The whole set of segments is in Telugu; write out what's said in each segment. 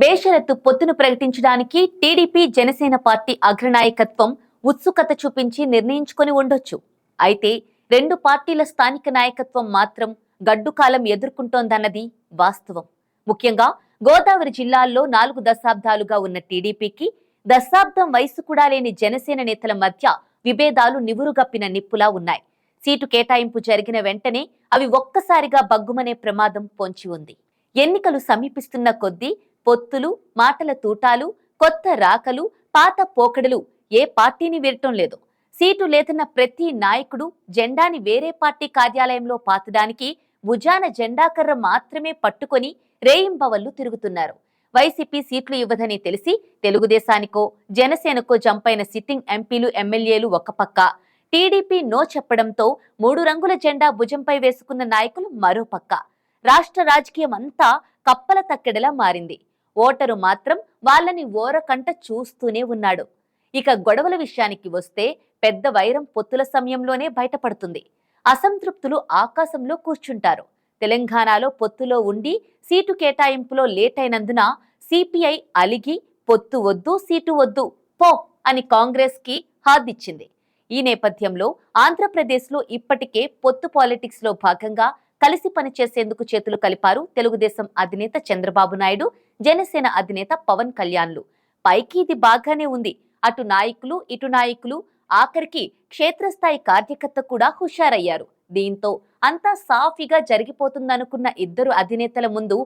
బేషరత్తు పొత్తును ప్రకటించడానికి టీడీపీ జనసేన పార్టీ అగ్రనాయకత్వం ఉత్సుకత చూపించి నిర్ణయించుకొని ఉండొచ్చు. అయితే రెండు పార్టీల స్థానిక నాయకత్వం మాత్రం గడ్డుకాలం ఎదుర్కొంటోందన్నది వాస్తవం. ముఖ్యంగా గోదావరి జిల్లాల్లో నాలుగు దశాబ్దాలుగా ఉన్న టీడీపీకి దశాబ్దం వయసు కూడా లేని జనసేన నేతల మధ్య విభేదాలు నివురుగప్పిన నిప్పులా ఉన్నాయి. సీటు కేటాయింపు జరిగిన వెంటనే అవి ఒక్కసారిగా బగ్గుమనే ప్రమాదం పొంచి ఉంది. ఎన్నికలు సమీపిస్తున్న కొద్దీ పొత్తులు మాటల తూటాలు కొత్త రాకలు పాత పోకడలు ఏ పార్టీని వీడటం లేదు. సీటు లేదన్న ప్రతి నాయకుడు జెండాని వేరే పార్టీ కార్యాలయంలో పాతడానికి భుజాన జెండాకర్ర మాత్రమే పట్టుకొని రేయింబవళ్ళు తిరుగుతున్నారు. వైసీపీ సీట్లు ఇవ్వదని తెలిసి తెలుగుదేశానికో జనసేనకో జంపైన సిట్టింగ్ ఎంపీలు ఎమ్మెల్యేలు ఒక పక్క. టీడీపీ నో చెప్పడంతో మూడు రంగుల జెండా భుజంపై వేసుకున్న నాయకులు మరో పక్క. రాష్ట్ర రాజకీయం అంతా కప్పల తక్కెడలా మారింది. ఓటరు మాత్రం వాళ్ళని ఓరకంట చూస్తూనే ఉన్నాడు. ఇక గొడవల విషయానికి వస్తే పెద్ద వైరం పొత్తుల సమయంలోనే బయటపడుతుంది. అసంతృప్తులు ఆకాశంలో కూర్చుంటారు. తెలంగాణలో పొత్తులో ఉండి సీటు కేటాయింపులో లేట్ అయినందున సిపిఐ అలిగి పొత్తు వద్దు సీటు వద్దు పో అని కాంగ్రెస్కి హాదిచ్చింది ఈ నేపథ్యంలో ఆంధ్రప్రదేశ్లో ఇప్పటికే పొత్తు పాలిటిక్స్లో భాగంగా కలిసి పనిచేసేందుకు చేతులు కలిపారు తెలుగుదేశం అధినేత చంద్రబాబు నాయుడు జనసేన అధినేత పవన్ కళ్యాణ్లు. పైకి ఇది బాగానే ఉంది. అటు నాయకులు ఇటు నాయకులు ఆఖరికి క్షేత్రస్థాయి కార్యకర్త కూడా హుషారయ్యారు. దీంతో అంతా సాఫీగా జరిగిపోతుందనుకున్న ఇద్దరు అధినేతల ముందు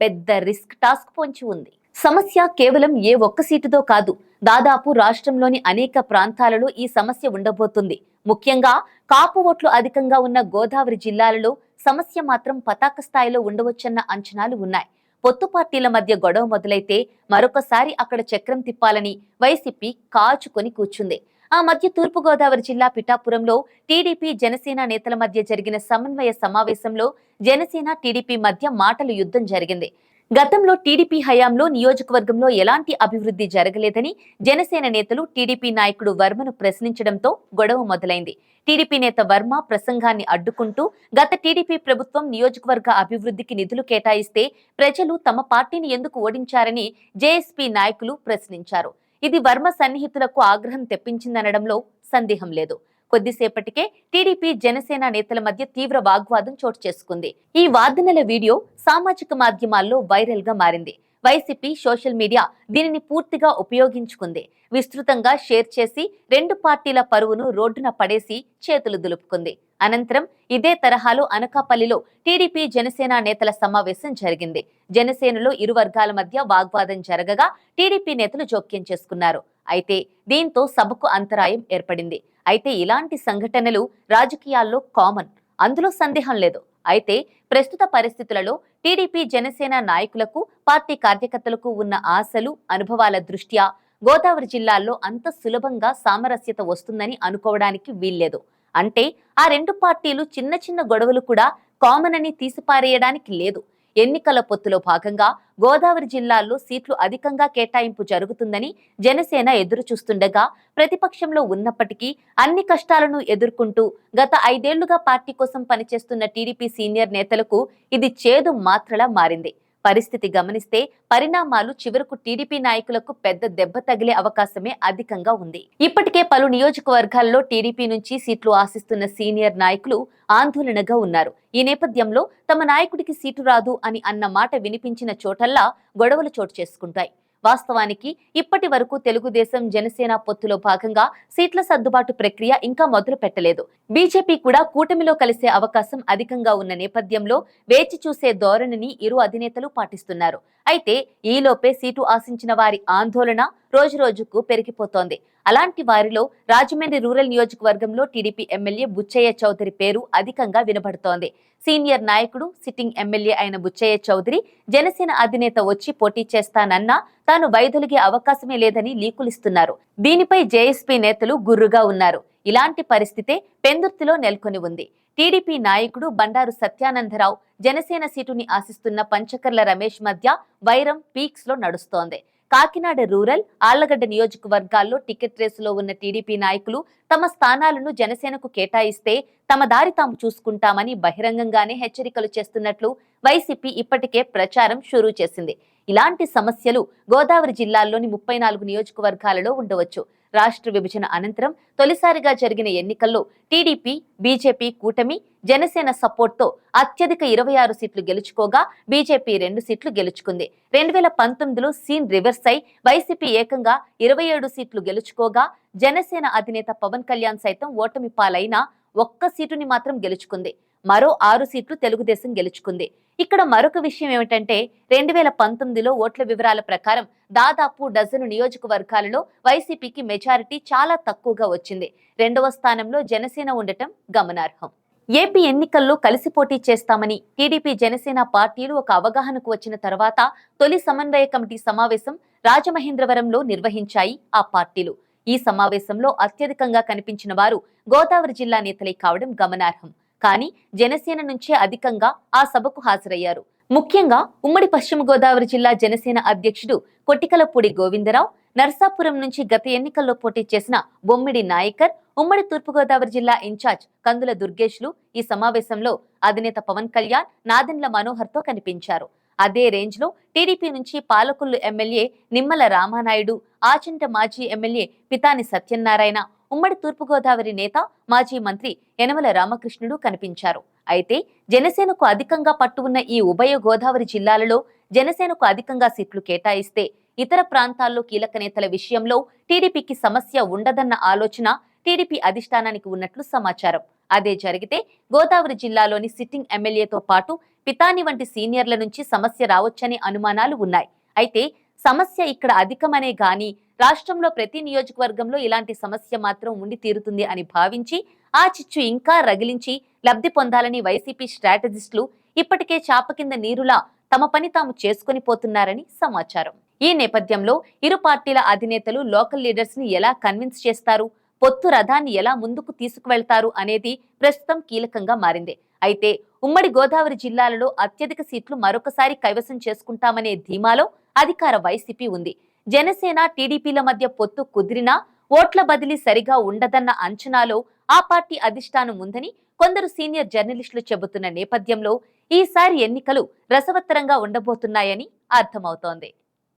పెద్ద రిస్క్ టాస్క్ పొంచి ఉంది. సమస్య కేవలం ఏ ఒక్క సీటుతో కాదు. దాదాపు రాష్ట్రంలోని అనేక ప్రాంతాలలో ఈ సమస్య ఉండబోతుంది. ముఖ్యంగా కాపు ఓట్లు అధికంగా ఉన్న గోదావరి జిల్లాలలో సమస్య మాత్రం పతాక స్థాయిలో ఉండవచ్చన్న అంచనాలు ఉన్నాయి. పొత్తు పార్టీల మధ్య గొడవ మొదలైతే మరొకసారి అక్కడ చక్రం తిప్పాలని వైసీపీ కాచుకొని కూర్చుంది. ఆ మధ్య తూర్పుగోదావరి జిల్లా పిఠాపురంలో టీడీపీ జనసేన నేతల మధ్య జరిగిన సమన్వయ సమావేశంలో జనసేన టీడీపీ మధ్య మాటల యుద్ధం జరిగింది. గతంలో టీడీపీ హయాంలో నియోజకవర్గంలో ఎలాంటి అభివృద్ధి జరగలేదని జనసేన నేతలు టీడీపీ నాయకుడు వర్మను ప్రశ్నించడంతో గొడవ మొదలైంది. టీడీపీ నేత వర్మ ప్రసంగాన్ని అడ్డుకుంటూ గత టీడీపీ ప్రభుత్వం నియోజకవర్గ అభివృద్ధికి నిధులు కేటాయిస్తే ప్రజలు తమ పార్టీని ఎందుకు ఓడించారని జేఎస్పీ నాయకులు ప్రశ్నించారు. ఇది వర్మ సన్నిహితులకు ఆగ్రహం తెప్పించిందనడంలో సందేహం లేదు. కొద్దిసేపటికే టీడీపీ జనసేన నేతల మధ్య తీవ్ర వాగ్వాదం చోటు చేసుకుంది. ఈ వాదనల వీడియో సామాజిక మాధ్యమాల్లో వైరల్గా మారింది. వైసీపీ సోషల్ మీడియా దీనిని పూర్తిగా ఉపయోగించుకుంది. విస్తృతంగా షేర్ చేసి రెండు పార్టీల పరువును రోడ్డున పడేసి చేతులు దులుపుకుంది. అనంతరం ఇదే తరహాలో అనకాపల్లిలో టీడీపీ జనసేన నేతల సమావేశం జరిగింది. జనసేనలో ఇరు వర్గాల మధ్య వాగ్వాదం జరగగా టీడీపీ నేతలు జోక్యం చేసుకున్నారు. అయితే దీంతో సభకు అంతరాయం ఏర్పడింది. అయితే ఇలాంటి సంఘటనలు రాజకీయాల్లో కామన్. అందులో సందేహం లేదు. అయితే ప్రస్తుత పరిస్థితులలో టీడీపీ జనసేన నాయకులకు పార్టీ కార్యకర్తలకు ఉన్న ఆశలు అనుభవాల దృష్ట్యా గోదావరి జిల్లాల్లో అంత సులభంగా సామరస్యత వస్తుందని అనుకోవడానికి వీల్లేదు. అంటే ఆ రెండు పార్టీలు చిన్న చిన్న గొడవలు కూడా కామన్ అని తీసిపారేయడానికి లేదు. ఎన్నికల పొత్తులో భాగంగా గోదావరి జిల్లాల్లో సీట్లు అధికంగా కేటాయింపు జరుగుతుందని జనసేన ఎదురు చూస్తుండగా ప్రతిపక్షంలో ఉన్నప్పటికీ అన్ని కష్టాలను ఎదుర్కొంటూ గత ఐదేళ్ళుగా పార్టీ కోసం పనిచేస్తున్న టీడీపీ సీనియర్ నేతలకు ఇది చేదు మాత్రలా మారింది. పరిస్థితి గమనిస్తే పరిణామాలు చివరకు టీడీపీ నాయకులకు పెద్ద దెబ్బ తగిలే అవకాశమే అధికంగా ఉంది. ఇప్పటికే పలు నియోజకవర్గాల్లో టీడీపీ నుంచి సీట్లు ఆశిస్తున్న సీనియర్ నాయకులు ఆందోళనగా ఉన్నారు. ఈ నేపథ్యంలో తమ నాయకుడికి సీటు రాదు అని అన్న మాట వినిపించిన చోటల్లా గొడవలు చోటు చేసుకుంటాయి. వాస్తవానికి ఇప్పటి వరకు తెలుగుదేశం జనసేన పొత్తులో భాగంగా సీట్ల సర్దుబాటు ప్రక్రియ ఇంకా మొదలు పెట్టలేదు. బీజేపీ కూడా కూటమిలో కలిసే అవకాశం అధికంగా ఉన్న నేపథ్యంలో వేచి చూసే ధోరణిని ఇరు అధినేతలు పాటిస్తున్నారు. అయితే ఈలోపే సీటు ఆశించిన వారి ఆందోళన రోజురోజుకు పెరిగిపోతోంది. అలాంటి వారిలో రాజమండ్రి రూరల్ నియోజకవర్గంలో టీడీపీ ఎమ్మెల్యే బుచ్చయ్య చౌదరి పేరు అధికంగా వినబడుతోంది. సీనియర్ నాయకుడు సిట్టింగ్ ఎమ్మెల్యే అయిన బుచ్చయ్య చౌదరి జనసేన అధినేత వచ్చి పోటీ చేస్తానన్నా తాను వైదొలిగే అవకాశమే లేదని లీకులిస్తున్నారు. దీనిపై జేఎస్పీ నేతలు గుర్రుగా ఉన్నారు. ఇలాంటి పరిస్థితే పెందుర్తిలో నెలకొని ఉంది. టీడీపీ నాయకుడు బండారు సత్యానందరావు జనసేన సీటుని ఆశిస్తున్న పంచకర్ల రమేష్ మధ్య వైరం పీక్స్లో నడుస్తోంది. కాకినాడ రూరల్ ఆళ్ళగడ్డ నియోజకవర్గాల్లో టికెట్ రేసులో ఉన్న టీడీపీ నాయకులు తమ స్థానాలను జనసేనకు కేటాయిస్తే తమ దారి తాము చూసుకుంటామని బహిరంగంగానే హెచ్చరికలు చేస్తున్నట్లు వైసీపీ ఇప్పటికే ప్రచారం షురూ చేసింది. ఇలాంటి సమస్యలు గోదావరి జిల్లాల్లోని ముప్పై నాలుగు నియోజకవర్గాలలో ఉండవచ్చు. రాష్ట్ర విభజన అనంతరం తొలిసారిగా జరిగిన ఎన్నికల్లో టీడీపీ బీజేపీ కూటమి జనసేన సపోర్ట్తో అత్యధిక ఇరవై ఆరు సీట్లు గెలుచుకోగా బీజేపీ రెండు సీట్లు గెలుచుకుంది. రెండు వేల పంతొమ్మిదిలో సీన్ రివర్స్ అయి వైసీపీ ఏకంగా ఇరవై ఏడు సీట్లు గెలుచుకోగా జనసేన అధినేత పవన్ కళ్యాణ్ సైతం ఓటమి పాలైన ఒక్క సీటుని మాత్రం గెలుచుకుంది. మరో ఆరు సీట్లు తెలుగుదేశం గెలుచుకుంది. ఇక్కడ మరొక విషయం ఏమిటంటే రెండు వేల పంతొమ్మిదిలో ఓట్ల వివరాల ప్రకారం దాదాపు డజను నియోజకవర్గాలలో వైసీపీకి మెజారిటీ చాలా తక్కువగా వచ్చింది. రెండవ స్థానంలో జనసేన ఉండటం గమనార్హం. ఏపీ ఎన్నికల్లో కలిసి పోటీ చేస్తామని టీడీపీ జనసేన పార్టీలు ఒక అవగాహనకు వచ్చిన తర్వాత తొలి సమన్వయ కమిటీ సమావేశం రాజమహేంద్రవరంలో నిర్వహించాయి ఆ పార్టీలు. ఈ సమావేశంలో అత్యధికంగా కనిపించిన వారు గోదావరి జిల్లా నేతలే కావడం గమనార్హం. కానీ జనసేన నుంచే అధికంగా ఆ సభకు హాజరయ్యారు. ముఖ్యంగా ఉమ్మడి పశ్చిమ గోదావరి జిల్లా జనసేన అధ్యక్షుడు కొట్టికలపూడి గోవిందరావు నర్సాపురం నుంచి గత ఎన్నికల్లో పోటీ చేసిన బొమ్మిడి నాయకర్ ఉమ్మడి తూర్పుగోదావరి జిల్లా ఇన్ఛార్జ్ కందుల దుర్గేష్లు ఈ సమావేశంలో అధినేత పవన్ కళ్యాణ్ నాదెండ్ల మనోహర్తో కనిపించారు. అదే రేంజ్లో టీడీపీ నుంచి పాలకొల్లు ఎమ్మెల్యే నిమ్మల రామానాయుడు ఆచంట మాజీ ఎమ్మెల్యే పితాని సత్యనారాయణ ఉమ్మడి తూర్పుగోదావరి నేత మాజీ మంత్రి యనమల రామకృష్ణుడు కనిపించారు. అయితే జనసేనకు అధికంగా పట్టు ఉన్న ఈ ఉభయ గోదావరి జిల్లాలలో జనసేనకు అధికంగా సీట్లు కేటాయిస్తే ఇతర ప్రాంతాల్లో కీలక నేతల విషయంలో టీడీపీకి సమస్య ఉండదన్న ఆలోచన టీడీపీ అధిష్టానానికి ఉన్నట్లు సమాచారం. అదే జరిగితే గోదావరి జిల్లాలోని సిట్టింగ్ ఎమ్మెల్యేతో పాటు పితాని వంటి సీనియర్ల నుంచి సమస్య రావచ్చనే అనుమానాలు ఉన్నాయి. అయితే సమస్య ఇక్కడ అధికమనే గాని రాష్ట్రంలో ప్రతి నియోజకవర్గంలో ఇలాంటి సమస్య మాత్రం ఉండి తీరుతుంది అని భావించి ఆ చిచ్చు ఇంకా రగిలించి లబ్ధి పొందాలని వైసీపీ స్ట్రాటజిస్టులు ఇప్పటికే చాప కింద నీరులా తమ పని తాము చేసుకుని పోతున్నారని సమాచారం. ఈ నేపథ్యంలో ఇరు పార్టీల అధినేతలు లోకల్ లీడర్స్ని ఎలా కన్విన్స్ చేస్తారు? పొత్తు రథాన్ని ఎలా ముందుకు తీసుకువెళ్తారు అనేది ప్రస్తుతం కీలకంగా మారింది. అయితే ఉమ్మడి గోదావరి జిల్లాలలో అత్యధిక సీట్లు మరొకసారి కైవసం చేసుకుంటామనే ధీమాలో అధికార వైసీపీ ఉంది. జనసేన టీడీపీల మధ్య పొత్తు కుదిరినా ఓట్ల బదిలీ సరిగా ఉండదన్న అంచనాలో ఆ పార్టీ అధిష్టానం ఉందని కొందరు సీనియర్ జర్నలిస్టులు చెబుతున్న నేపథ్యంలో ఈసారి ఎన్నికలు రసవత్తరంగా ఉండబోతున్నాయని అర్థమవుతోంది.